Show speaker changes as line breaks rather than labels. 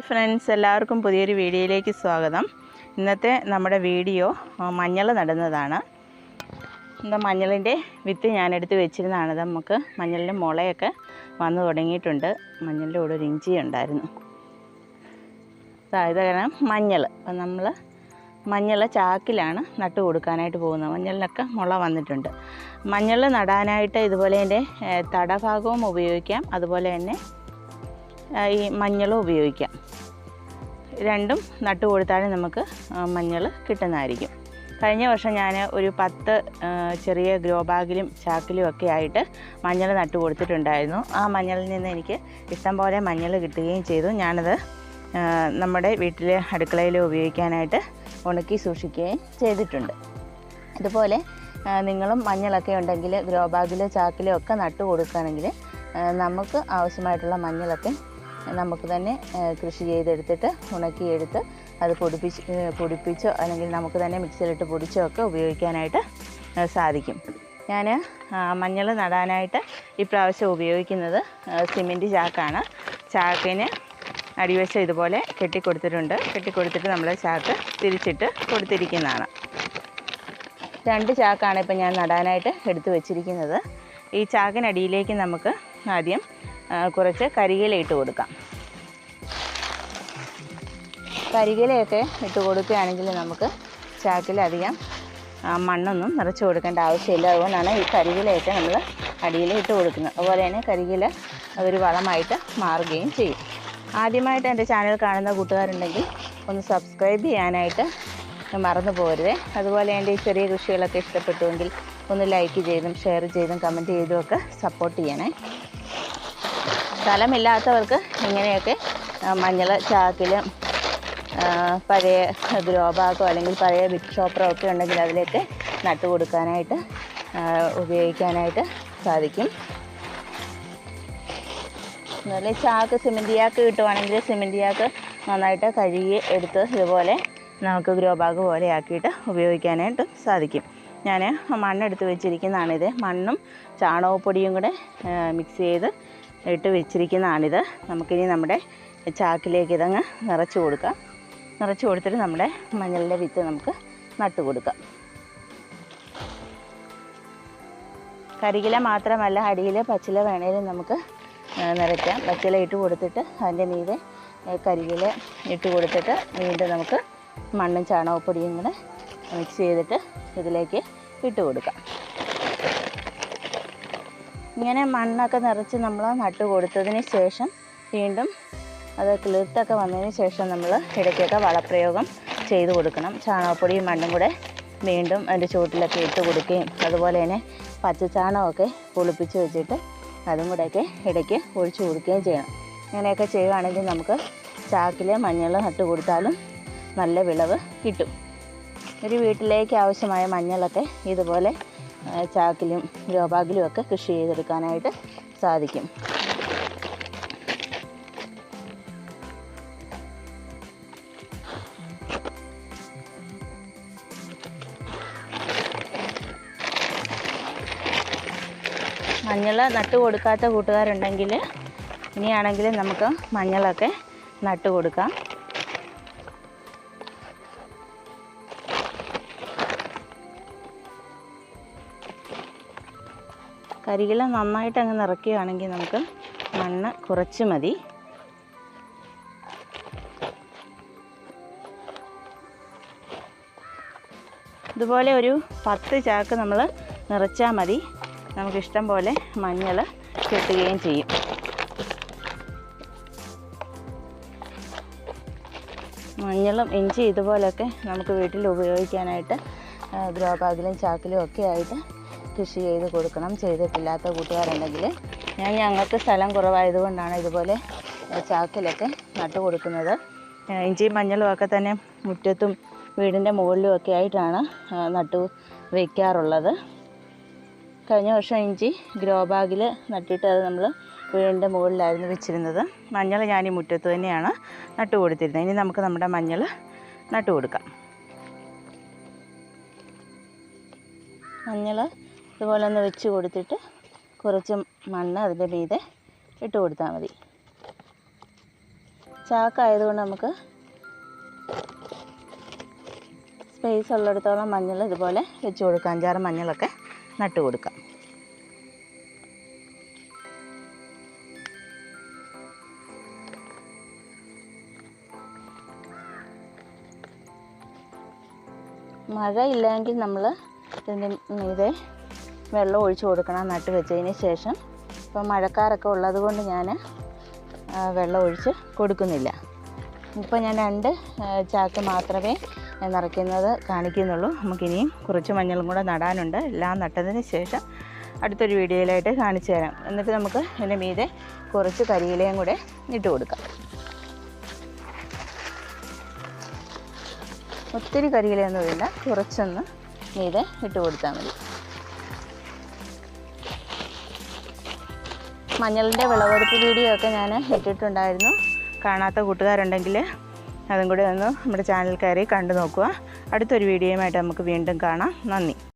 Hi friends എല്ലാവർക്കും പുതിയൊരു വീഡിയോയിലേക്ക് സ്വാഗതം. ഇന്നത്തെ നമ്മുടെ വീഡിയോ മഞ്ഞൾ നടുന്നതാണ്. എന്താ മഞ്ഞളിന്റെ വിത്ത് ഞാനെടുത്ത് വെച്ചിരുന്നതാണ്. നമുക്ക് മഞ്ഞളിന്റെ മുളയൊക്കെ വന്നു തുടങ്ങിയിട്ടുണ്ട്. മഞ്ഞളിന്റെ കൂടെ ഒരു ഇഞ്ചി ഉണ്ടായിരുന്നു. ഇത് കാരണം മഞ്ഞൾ. അപ്പം നമ്മൾ മഞ്ഞൾ ചാക്കിലാണ് നട്ട് കൊടുക്കാനായിട്ട് പോകുന്നത്. മഞ്ഞളിനൊക്കെ മുള വന്നിട്ടുണ്ട്. മഞ്ഞൾ നടാനായിട്ട് ഇതുപോലെ എന്റെ തടഭാഗവും ഉപയോഗിക്കാം. അതുപോലെ തന്നെ ഈ മഞ്ഞളും ഉപയോഗിക്കാം. രണ്ടും നട്ടു കൊടുത്താലും നമുക്ക് മഞ്ഞൾ കിട്ടുന്നതായിരിക്കും. കഴിഞ്ഞ വർഷം ഞാൻ ഒരു പത്ത് ചെറിയ ഗ്രോ ബാഗിലും ചാക്കിലും ഒക്കെ ആയിട്ട് മഞ്ഞൾ നട്ട് കൊടുത്തിട്ടുണ്ടായിരുന്നു. ആ മഞ്ഞളിൽ നിന്ന് എനിക്ക് ഇഷ്ടംപോലെ മഞ്ഞൾ കിട്ടുകയും ചെയ്തു. ഞാനത് നമ്മുടെ വീട്ടിലെ അടുക്കളയിൽ ഉപയോഗിക്കാനായിട്ട് ഉണക്കി സൂക്ഷിക്കുകയും ചെയ്തിട്ടുണ്ട്. ഇതുപോലെ നിങ്ങളും മഞ്ഞളൊക്കെ ഉണ്ടെങ്കിൽ ഗ്രോ ബാഗിലോ ചാക്കിലോ ഒക്കെ നട്ടു കൊടുക്കുകയാണെങ്കിൽ നമുക്ക് ആവശ്യമായിട്ടുള്ള മഞ്ഞളൊക്കെ നമുക്ക് തന്നെ കൃഷി ചെയ്തെടുത്തിട്ട് ഉണക്കിയെടുത്ത് അത് പൊടിപ്പിച്ച് പൊടിപ്പിച്ചോ അല്ലെങ്കിൽ നമുക്ക് തന്നെ മിക്സിയിലിട്ട് പൊടിച്ചോ ഒക്കെ ഉപയോഗിക്കാനായിട്ട് സാധിക്കും. ഞാൻ മഞ്ഞൾ നടാനായിട്ട് ഇപ്രാവശ്യം ഉപയോഗിക്കുന്നത് സിമെന്റ് ചാക്കാണ്. ചാക്കിന് അടിവശം ഇതുപോലെ കെട്ടിക്കൊടുത്തിട്ടുണ്ട്. കെട്ടിക്കൊടുത്തിട്ട് നമ്മൾ ചാക്ക് തിരിച്ചിട്ട് കൊടുത്തിരിക്കുന്നതാണ്. രണ്ട് ചാക്കാണ് ഇപ്പം ഞാൻ നടാനായിട്ട് എടുത്തു വച്ചിരിക്കുന്നത്. ഈ ചാക്കിനടിയിലേക്ക് നമുക്ക് ആദ്യം കുറച്ച് കരിയില ഇട്ട് കൊടുക്കാം. കരിയിലയൊക്കെ ഇട്ട് കൊടുക്കുകയാണെങ്കിൽ നമുക്ക് ചാക്കിലധികം മണ്ണൊന്നും നിറച്ച് കൊടുക്കേണ്ട ആവശ്യമില്ല. അതുകൊണ്ടാണ് ഈ കരിയിലയൊക്കെ നമ്മൾ അടിയിൽ ഇട്ട് കൊടുക്കുന്നത്. അതുപോലെ തന്നെ കരിയില അതൊരു വളമായിട്ട് മാറുകയും ചെയ്യും. ആദ്യമായിട്ട് എന്റെ ചാനൽ കാണുന്ന കൂട്ടുകാരുണ്ടെങ്കിൽ ഒന്ന് സബ്സ്ക്രൈബ് ചെയ്യാനായിട്ട് മറന്നു പോരുതേ അതുപോലെ എന്റെ ഈ ചെറിയ കൃഷികളൊക്കെ ഇഷ്ടപ്പെട്ടുവെങ്കിൽ ഒന്ന് ലൈക്ക് ചെയ്തും ഷെയർ ചെയ്തും കമന്റ് ചെയ്തും ഒക്കെ സപ്പോർട്ട് ചെയ്യണേ. സ്ഥലമില്ലാത്തവർക്ക് ഇങ്ങനെയൊക്കെ മഞ്ഞൾ ചാക്കിലും പഴയ ഗ്രോ ബാഗോ അല്ലെങ്കിൽ പഴയ ബിഗ് ഷോപ്പറോ ഒക്കെ ഉണ്ടെങ്കിൽ അതിലേക്ക് നട്ടു കൊടുക്കാനായിട്ട് ഉപയോഗിക്കാനായിട്ട് സാധിക്കും. അതുപോലെ ചാക്ക് സിമെന്റ് ചാക്ക് കിട്ടുവാണെങ്കിൽ സിമെന്റ് ചാക്ക് നന്നായിട്ട് കഴുകി എടുത്ത് ഇതുപോലെ നമുക്ക് ഗ്രോ ബാഗ് പോലെ ആക്കിയിട്ട് ഉപയോഗിക്കാനായിട്ട് സാധിക്കും. ഞാൻ മണ്ണെടുത്ത് വെച്ചിരിക്കുന്നതാണിത്. മണ്ണും ചാണകപ്പൊടിയും കൂടെ മിക്സ് ചെയ്ത് ഇട്ട് വെച്ചിരിക്കുന്നതാണിത്. നമുക്കിനി നമ്മുടെ ചാക്കിലേക്ക് ഇതങ്ങ് നിറച്ച് കൊടുക്കാം. നിറച്ച് കൊടുത്തിട്ട് നമ്മുടെ മഞ്ഞളിന്റെ വിത്ത് നമുക്ക് നട്ടു കൊടുക്കാം. കരികില മാത്രമല്ല അടിയിൽ പച്ചില വേണേലും നമുക്ക് നിറയ്ക്കാം. പച്ചില ഇട്ട് കൊടുത്തിട്ട് അതിന്റെ മീതെ കരികില ഇട്ട് കൊടുത്തിട്ട് വീണ്ടും നമുക്ക് മണ്ണും ചാണകപ്പൊടിയും കൂടെ മിക്സ് ചെയ്തിട്ട് ഇതിലേക്ക് ഇട്ട് കൊടുക്കാം. ഇങ്ങനെ മണ്ണൊക്കെ നിറച്ച് നമ്മൾ നട്ട് കൊടുത്തതിന് ശേഷം വീണ്ടും അത് കിളിർത്തൊക്കെ വന്നതിന് ശേഷം നമ്മൾ ഇടയ്ക്കൊക്കെ വളപ്രയോഗം ചെയ്ത് കൊടുക്കണം. ചാണകപ്പൊടിയും മണ്ണും കൂടെ വീണ്ടും അതിന്റെ ചുവട്ടിലൊക്കെ ഇട്ട് കൊടുക്കുകയും അതുപോലെ തന്നെ പച്ചച്ചാണകമൊക്കെ പുളിപ്പിച്ച് വെച്ചിട്ട് അതും കൂടെയൊക്കെ ഇടയ്ക്ക് ഒഴിച്ചു കൊടുക്കുകയും ചെയ്യണം. ഇങ്ങനെയൊക്കെ ചെയ്യുകയാണെങ്കിൽ നമുക്ക് ചാക്കിൽ മഞ്ഞൾ നട്ട് കൊടുത്താലും നല്ല വിളവ് കിട്ടും. ഒരു വീട്ടിലേക്ക് ആവശ്യമായ മഞ്ഞളൊക്കെ ഇതുപോലെ ചാക്കിലും രോബാഗിലും ഒക്കെ കൃഷി ചെയ്തെടുക്കാനായിട്ട് സാധിക്കും. മഞ്ഞൾ നട്ട് കൊടുക്കാത്ത കൂട്ടുകാരുണ്ടെങ്കിൽ ഇനിയാണെങ്കിൽ നമുക്ക് മഞ്ഞളൊക്കെ നട്ട് കൊടുക്കാം. കരികില നന്നായിട്ട് അങ്ങ് നിറയ്ക്കുകയാണെങ്കിൽ നമുക്ക് മണ്ണ് കുറച്ച് മതി. ഇതുപോലെ ഒരു പത്ത് ചാക്ക് നമ്മൾ നിറച്ചാൽ മതി. നമുക്കിഷ്ടം പോലെ മഞ്ഞൾ കിട്ടുകയും ചെയ്യും. മഞ്ഞളും ഇഞ്ചി ഇതുപോലെയൊക്കെ നമുക്ക് വീട്ടിൽ ഉപയോഗിക്കാനായിട്ട് ഗ്രോ ബാഗിലും ചാക്കിലും ഒക്കെ ആയിട്ട് കൃഷി ചെയ്ത് കൊടുക്കണം. ചെയ്തിട്ടില്ലാത്ത കൂട്ടുകാരുണ്ടെങ്കിൽ ഞാൻ ഞങ്ങൾക്ക് സ്ഥലം കുറവായതുകൊണ്ടാണ് ഇതുപോലെ ചാക്കിലൊക്കെ നട്ടു കൊടുക്കുന്നത്. ഇഞ്ചി ഇഞ്ചിയും മഞ്ഞളും ഒക്കെ തന്നെ മുറ്റത്തും വീടിന്റെ മുകളിലും ഒക്കെ ആയിട്ടാണ് നട്ടു വയ്ക്കാറുള്ളത് കഴിഞ്ഞ വർഷം ഇഞ്ചി ഗ്രോ ബാഗിൽ നട്ടിട്ട് അത് നമ്മൾ വീടിന്റെ മുകളിലായിരുന്നു വെച്ചിരുന്നത്. മഞ്ഞൾ ഞാൻ ഈ മുറ്റത്ത് തന്നെയാണ് നട്ടു കൊടുത്തിരുന്നത്. ഇനി നമുക്ക് നമ്മുടെ മഞ്ഞൾ നട്ടു കൊടുക്കാം. മഞ്ഞൾ ഇതുപോലെ ഒന്ന് വെച്ച് കൊടുത്തിട്ട് കുറച്ച് മണ്ണ് അതിന്റെ മീതെ ഇട്ട് കൊടുത്താൽ മതി. ചാക്കായതുകൊണ്ട് നമുക്ക് സ്പേസ് ഉള്ളിടത്തോളം മഞ്ഞൾ ഇതുപോലെ വെച്ച് കൊടുക്കാം. അഞ്ചാറ് മഞ്ഞളൊക്കെ നട്ട് കൊടുക്കാം. മഴ ഇല്ലെങ്കിൽ നമ്മൾ ഇതിന്റെ മീതെ വെള്ളം ഒഴിച്ചു കൊടുക്കണം നട്ട് വെച്ചതിന് ശേഷം. ഇപ്പോൾ മഴക്കാരൊക്കെ ഉള്ളത് കൊണ്ട് ഞാൻ വെള്ളം ഒഴിച്ച് കൊടുക്കുന്നില്ല. ഇപ്പോൾ ഞാൻ രണ്ട് ചാക്ക് മാത്രമേ നിറയ്ക്കുന്നത് കാണിക്കുന്നുള്ളൂ. നമുക്കിനിയും കുറച്ച് മഞ്ഞളും കൂടെ നടാനുണ്ട്. എല്ലാം നട്ടതിന് ശേഷം അടുത്തൊരു വീഡിയോയിലായിട്ട് കാണിച്ചു തരാം. എന്നിട്ട് നമുക്ക് ഇതിന്റെ മീതെ കുറച്ച് കരിയിലയും കൂടെ ഇട്ട് കൊടുക്കാം. ഒത്തിരി കരിയിലയൊന്നും ഇല്ല കുറച്ചൊന്ന് മീതെ ഇട്ട് കൊടുത്താൽ മതി. മഞ്ഞളിന്റെ വിളവെടുപ്പ് വീഡിയോ ഒക്കെ ഞാൻ ഇട്ടിട്ടുണ്ടായിരുന്നു. കാണാത്ത കൂട്ടുകാരുണ്ടെങ്കിൽ അതും കൂടി ഒന്ന് നമ്മുടെ ചാനൽ കയറി കണ്ടു നോക്കുക. അടുത്തൊരു വീഡിയോയുമായിട്ട് നമുക്ക് വീണ്ടും കാണാം. നന്ദി.